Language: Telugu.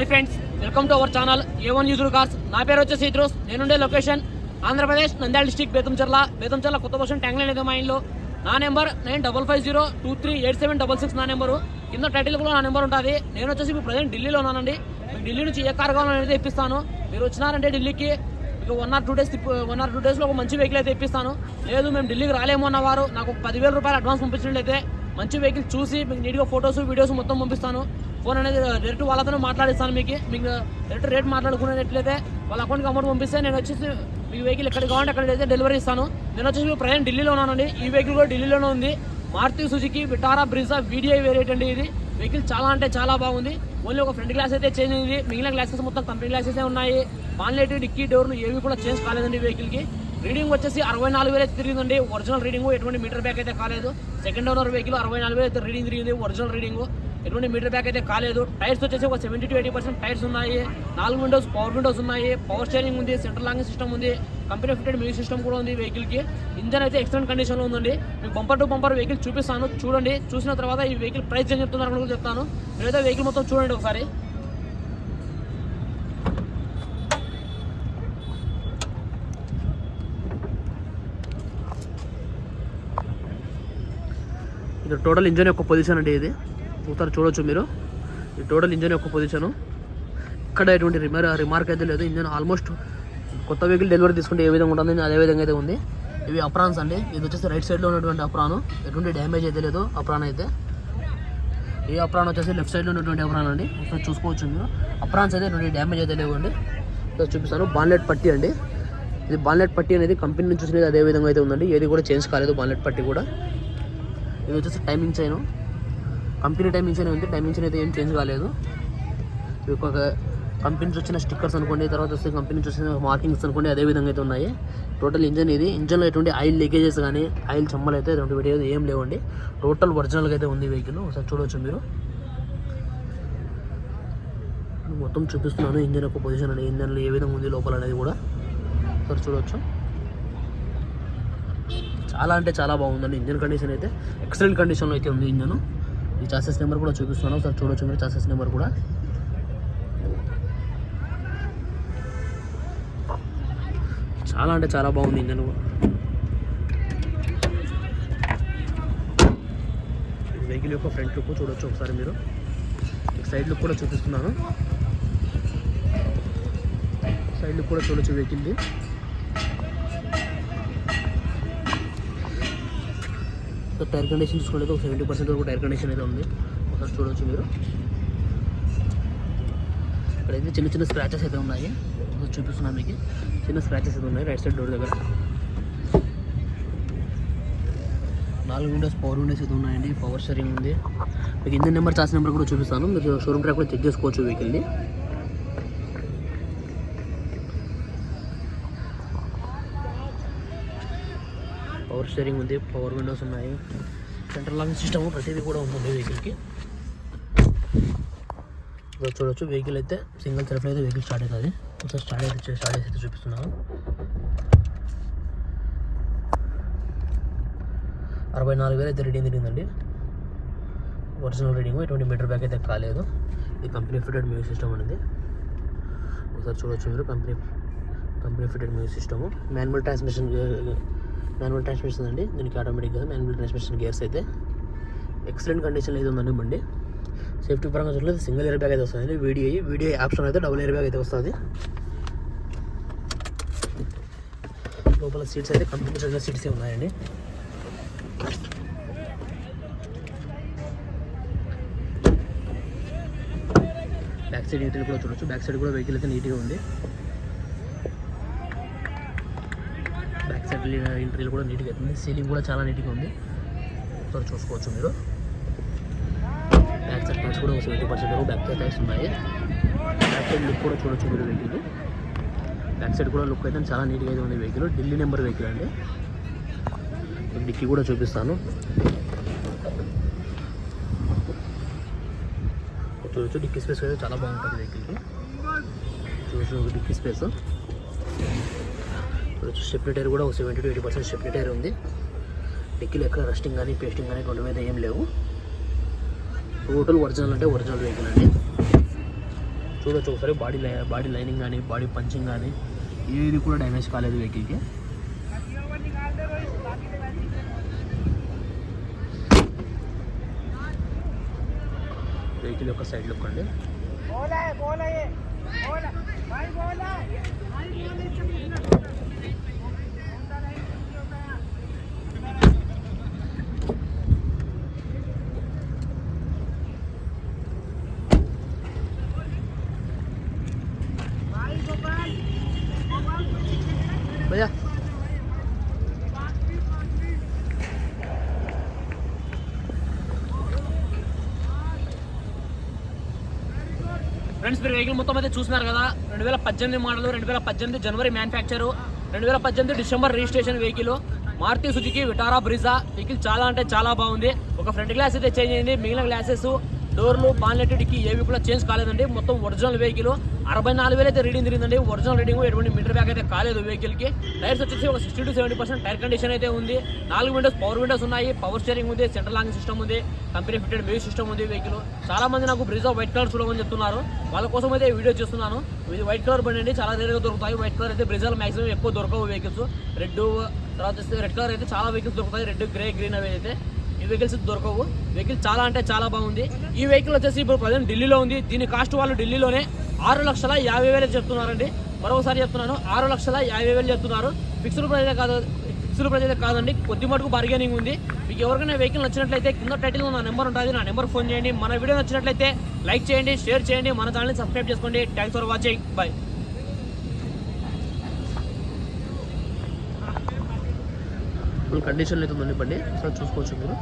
Hi friends welcome to our channel A one used cars నా పేరు వచ్చేసి ఇద్రోస్ నేనుండే లొకేషన్ ఆంధ్రప్రదేశ్ నంద్యాల డిస్టిక్ బేతంచర్ల. బేతంచర్ల కొత్త వర్షం ట్యాంగ్లైన్ ఏదో మా ఇంట్లో నా number nine double five zero two three eight seven double six నా నెంబరు. కింద టైటిల్ కూడా నా నెంబర్ ఉంటుంది. నేను వచ్చేసి ఇప్పుడు ప్రజెంట్ ఢిల్లీలో ఉన్నానండి. మీకు ఢిల్లీ నుంచి ఏ కార్ కావాలని అయితే ఇప్పిస్తాను. మీరు వచ్చినారంటే ఢిల్లీకి మీకు one or two days one or two డేస్లో ఒక మంచి వెహికల్ అయితే ఇప్పిస్తాను. లేదు మేము ఢిల్లీకి రాలేము అన్నవారు. నాకు ఒక పదివేల రూపాయలు అడ్వాన్స్ పంపించినట్లయితే మంచి వెహికల్ చూసి మీకు నీట్గా ఫొటోస్ వీడియోస్ మొత్తం పంపిస్తాను. ఫోన్ అనేది డైరెక్ట్ వాళ్ళతోనే మాట్లాడిస్తాను మీకు. మీకు డైరెక్ట్ రేట్ మాట్లాడుకునేట్లయితే వాళ్ళ అకౌంట్కి అమౌంట్ పంపిస్తే నేను వచ్చేసి మీ వెహికల్ ఎక్కడికి కావాలంటే అక్కడ అయితే డెలివరీ ఇస్తాను. నేను వచ్చేసి ప్రయాణం ఢిల్లీలో ఉన్నానండి. ఈ వెహికల్ కూడా ఢిల్లీలోనే ఉంది. Maruti Suzuki Vitara Brezza video variant అండి ఇది. వెహికల్ చాలా అంటే చాలా బాగుంది. ఓన్లీ ఒక ఫ్రంట్ గ్లాస్ అయితే చేంజ్ అయింది. మిగిలిన గ్లాసెస్ మొత్తం కంపెనీ గ్లాసెస్ ఉన్నాయి. పాన్లెట్ డిక్కీ డోర్లు ఏవి కూడా చేంజ్ కాలేదండి వెహికల్కి రీడింగ్ వచ్చేసి అరవై నాలుగు వేలు తిరిగిందండి. ఒరిజినల్ రీడింగ్ ఎటువంటి మీటర్ బ్యాక్ అయితే కాలేదు. సెకండ్ ఓనర్ వెహికల్ అరవై నాలుగు వేలు రీడింగ్ తిరిగింది. ఒరిజినల్ రీడింగ్ ఎటువంటి మీటర్ బ్యాక్ అయితే కాలేదు. టైర్స్ వచ్చేసి ఒక seventy to eighty percent tyres ఉన్నాయి. నాలుగు విండోస్ పవర్ విండోస్ ఉన్నాయి. పవర్ స్టీరింగ్ ఉంది సెంట్రల్ లాంగింగ్ సిస్టమ్ ఉంది. కంపెనీ ఫిటెడ్ మ్యూజిక్ సిస్టమ్ కూడా ఉంది వెహికల్కి ఇంజన్ అయితే ఎక్సలెంట్ కండిషన్లో ఉందండి. మీకు బంపర్ టు బంపర్ వెహికల్ చూపిస్తాను. చూడండి. చూసిన తర్వాత ఈ వెహికల్ ప్రైస్ ఏం చెప్తున్నారు కూడా చెప్తాను. మీరైతే వెహికల్ మొత్తం చూడండి ఒకసారి. ఇది టోటల్ ఇంజన్ యొక్క పొజిషన్ అండి ఇది. ఒకసారి చూడొచ్చు మీరు. ఈ టోటల్ ఇంజన్ యొక్క పొజిషను ఇక్కడ ఎటువంటి రిమర్ రిమార్క్ అయితే లేదు. ఇంజన్ ఆల్మోస్ట్ కొత్త వెహికల్ డెలివరీ తీసుకుంటే ఏ విధంగా ఉంటుంది అదే విధంగా అయితే ఉంది. ఇవి అప్రాన్స్ అండి. ఇది వచ్చేసి రైట్ సైడ్లో ఉన్నటువంటి అప్రాను. ఎటువంటి డ్యామేజ్ అయితే లేదు అప్రాన్ అయితే. ఈ అప్రాన్ వచ్చేసి లెఫ్ట్ సైడ్లో ఉన్నటువంటి అప్రాన్ అండి. ఒకసారి చూసుకోవచ్చు మీరు. అప్రాన్స్ అయితే ఎటువంటి డ్యామేజ్ అయితే లేవండి. ఒకసారి చూపిస్తాను. బాన్లెట్ పట్టి అండి. ఇది బాన్లెట్ పట్టి అనేది కంపెనీ నుంచి వచ్చినది అదే విధంగా అయితే ఉందండి. ఏది కూడా చేంజ్ కాలేదు బాన్లెట్ పట్టి కూడా. ఇది వచ్చేసి టైమింగ్ చైన్ కంపెనీ టైమింగ్ ఉంది డైమెన్షన్ అయితే ఏం చేంజ్ కాలేదు. మీకు ఒక కంపెనీ నుంచి వచ్చిన స్టిక్కర్స్ అనుకోండి తర్వాత వస్తే కంపెనీ నుంచి వచ్చిన మార్కింగ్స్ అనుకోండి అదే విధంగా అయితే ఉన్నాయి. టోటల్ ఇంజన్ ఇది. ఇంజన్లో ఎటువంటి ఆయిల్ లీకేజెస్ కానీ ఆయిల్ చెమ్మలు అయితే ఎటువంటి వీడియో ఏం లేవండి. టోటల్ ఒరిజినల్గా అయితే ఉంది వెహికల్ ఒకసారి చూడవచ్చు మీరు. మొత్తం చూపిస్తున్నాను ఇంజన్ యొక్క పొజిషన్ అనేది ఇంజన్లో ఏ విధంగా ఉంది లోపల అనేది కూడా. ఒకసారి చూడవచ్చు చాలా అంటే చాలా బాగుందండి. ఇంజన్ కండిషన్ అయితే ఎక్సలెంట్ కండిషన్లో అయితే ఉంది ఇంజన్ ఈ చాసెస్ నెంబర్ కూడా చూపిస్తున్నాను. ఒకసారి చూడొచ్చు మీరు చాసెస్ నెంబర్ కూడా. చాలా అంటే చాలా బాగుంది ఇంజన్ వెహికల్ యొక్క ఫ్రంట్ లుక్ చూడొచ్చు ఒకసారి మీరు. సైడ్ లుక్ కూడా చూపిస్తున్నాను. సైడ్ లుక్ కూడా చూడొచ్చు వెహికల్ది. టైర్ కండిషన్ చూసుకుంటే ఒక సెవెంటీ పర్సెంట్ వరకు టైర్ కండిషన్ అయితే ఉంది. ఒకసారి చూడవచ్చు మీరు. ఇక్కడైతే చిన్న చిన్న స్క్రాచెస్ అయితే ఉన్నాయి. ఒకసారి చూపిస్తున్నాను మీకు. చిన్న స్క్రాచెస్ అయితే ఉన్నాయి రైట్ సైడ్ డోర్ దగ్గర. నాలుగు విండోస్ పవర్ విండోస్ అయితే ఉన్నాయండి. పవర్ షేరింగ్ ఉంది. మీకు ఇంజన్ నెంబర్ చార్జ్ నెంబర్ కూడా చూపిస్తాను. మీరు షోరూమ్ ట్రాక్ కూడా చెక్ చేసుకోవచ్చు వెహికల్ని పవర్ స్టీరింగ్ ఉంది పవర్ విండోస్ ఉన్నాయి. సెంట్రల్ లాంగ్ సిస్టమ్ ప్రతిదీ కూడా ఉంటుంది వెహికల్కి ఇక్కడ చూడొచ్చు వెహికల్ అయితే సింగిల్ సెల్ఫ్ అయితే వెహికల్ స్టార్ట్ అవుతుంది. ఒకసారి స్టార్ట్ అయితే స్టార్ట్ చేసి అయితే చూపిస్తున్నాను. అరవై నాలుగు వేలు అయితే రీడింగ్ తిరిగిందండి. ఒరిజినల్ రీడింగ్ ఎటువంటి మీటర్ బ్యాక్ అయితే కాలేదు. ఇది కంపెనీ ఫిటెడ్ మ్యూజిక్ సిస్టమ్ అనేది ఒకసారి చూడొచ్చు మీరు company company fitted music system manual transmission manual transmission అండి. దీనికి ఆటోమేటిక్ కదా మాన్యువల్ ట్రాన్స్మిషన్ గేర్స్ అయితే ఎక్సలెంట్ కండిషన్ అయితే ఉందండి బండి. సేఫ్టీ పరంగా చూడలేదు సింగిల్ ఇయర్ బ్యాగ్ అయితే వస్తుంది వీడియో వీడియో ఆప్షన్ అయితే డబుల్ ఇయర్ బ్యాగ్ అయితే వస్తుంది. లోపల సీట్స్ అయితే కంపెనీ చదివిన సీట్స్ ఉన్నాయండి. బ్యాక్ సైడ్ ఇంటీరియర్ కూడా చూడొచ్చు. బ్యాక్ సైడ్ కూడా వెహికల్ అయితే నీట్గా ఉంది బ్యాక్ సైడ్ ఎంట్రీలు కూడా నీట్గా అవుతుంది సీలింగ్ కూడా చాలా నీట్గా ఉంది. ఒకసారి చూసుకోవచ్చు మీరు. బ్యాక్ సైడ్ టైర్స్ కూడా ఒక సెవెంటీ పర్సెంట్ వరకు బ్యాక్ సైడ్ టైర్స్ ఉన్నాయి. బ్యాక్ సైడ్ లుక్ కూడా చూడొచ్చు మీరు వెహికల్. బ్యాక్ సైడ్ కూడా లుక్ అయితే చాలా నీట్గా అయితే ఉంది వెహికల్. ఢిల్లీ నెంబర్ వెహికల్ అండి. డిక్కీ కూడా చూపిస్తాను. చూడొచ్చు. డిక్కీ స్పేస్ అయితే చాలా బాగుంటుంది వెహికల్కి. చూడొచ్చు డిక్కీ స్పేస్ చూడొచ్చు స్టెప్నీ టైర్ కూడా ఒక seventy to eighty percent stepney tyre ఉంది. వెహికల్ ఎక్కడ రస్టింగ్ కానీ పేస్టింగ్ కానీ కొండ మీద ఏం లేవు. టోటల్ ఒరిజినల్ అంటే ఒరిజినల్ వెహికల్ అండి. చూడొచ్చు ఒకసారి బాడీ బాడీ లైనింగ్ కానీ బాడీ పంచింగ్ కానీ ఏది కూడా డ్యామేజ్ కాలేదు వెహికల్కి వెహికల్ యొక్క సైడ్ లుక్ అండి. భయ్యా ఫ్రెండ్స్ మీరు వెహికల్ మొత్తం అయితే చూస్తున్నారు కదా. రెండు వేల పద్దెనిమిది మోడల్ రెండు వేల పద్దెనిమిది జనవరి మ్యానుఫ్యాక్చరు రెండు వేల పద్దెనిమిది December registration vehicle Maruti Suzuki Vitara Brezza vehicle చాలా అంటే చాలా బాగుంది. ఒక ఫ్రంట్ గ్లాస్ అయితే చేంజ్ అయింది. మిగిలిన గ్లాసెస్ డోర్లు బాన్లెట్ డిక్కి ఏవి కూడా చేంజ్ కాలేదండి. మొత్తం ఒరిజినల్ వెహికల్ అరవై నాలుగు వేలు అయితే రీడింగ్ తిరిగిందండి. ఒరిజినల్ రీడింగ్ ఎటువంటి మీటర్ బ్యాక్ అయితే కాలేదు వెహికల్కి. టైర్స్ వచ్చేసి ఒక sixty to seventy percent tyre condition అయితే ఉంది. నాలుగు విండోస్ పవర్ విండోస్ ఉన్నాయి. పవర్ స్టీరింగ్ ఉంది సెంట్రల్ లాంగ్ సిస్టమ్ ఉంది. కంపెనీ ఫిటెడ్ మ్యూజిక్ సిస్టమ్ ఉంది వెహికల్ చాలా మంది నాకు బ్రిజా వైట్ కలర్ చూడమని చెప్తున్నారు. వాళ్ళ కోసం అయితే వీడియో చేస్తున్నాను. ఇది వైట్ కలర్ బండి అండి. చాలా రేరుగా దొరుకుతాయి. వైట్ కలర్ అయితే బ్రిజాలు మాక్సిమం ఎక్కువ దొరకవు వెహికల్స్ రెడ్ తర్వాత రెడ్ కలర్ అయితే చాలా వెహికల్స్ దొరుకుతాయి. రెడ్ గ్రే గ్రీన్ అవి అయితే. ఈ వెహికల్స్ దొరకవు. వెహికల్ చాలా అంటే చాలా బాగుంది. ఈ వెహికల్ వచ్చేసి ఇప్పుడు ప్రజెంట్ ఢిల్లీలో ఉంది. దీని కాస్ట్ వాళ్ళు ఢిల్లీలోనే ఆరు లక్షల యాభై వేలు చెప్తున్నారండి. మరొకసారి చెప్తున్నాను ఆరు లక్షల యాభై వేలు చెప్తున్నారు. ఫిక్స్డ్ ప్రైస్ కాదు ఫిక్స్డ్ ప్రైస్ కాదండి. కొద్ది మటుకు బార్గెనింగ్ ఉంది. మీకు ఎవరికైనా వెహికల్ నచ్చినట్లయితే కింద టైటిల్లో నా నెంబర్ ఉంటుంది. నా నెంబర్ ఫోన్ చేయండి. మన వీడియో నచ్చినట్లయితే లైక్ చేయండి షేర్ చేయండి. మన ఛానల్ని సబ్స్క్రైబ్ చేసుకోండి. Thanks for watching bye full కండిషన్లో అయితే ఉందండి బండి. ఒకసారి చూసుకోవచ్చు మీరు.